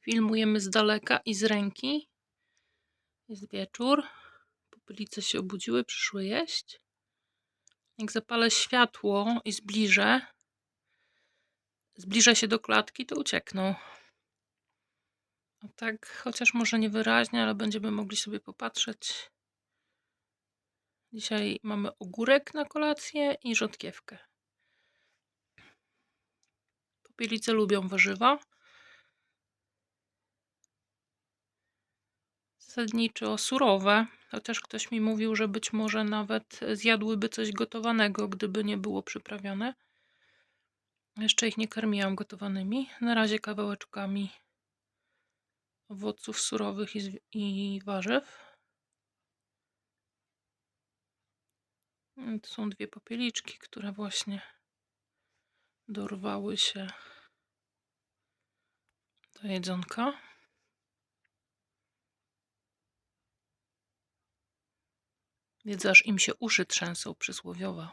Filmujemy z daleka i z ręki. Jest wieczór. Popylice się obudziły, przyszły jeść. Jak zapalę światło i zbliżę, zbliżę się do klatki, to uciekną. A tak, chociaż może niewyraźnie, ale będziemy mogli sobie popatrzeć. Dzisiaj mamy ogórek na kolację i rzodkiewkę. Popielice lubią warzywa. Zasadniczo surowe, chociaż ktoś mi mówił, że być może nawet zjadłyby coś gotowanego, gdyby nie było przyprawione. Jeszcze ich nie karmiłam gotowanymi. Na razie kawałeczkami owoców surowych i, i warzyw. To są dwie popieliczki, które właśnie dorwały się do jedzonka. Wiedzę, aż im się uszy trzęsą przysłowiowo.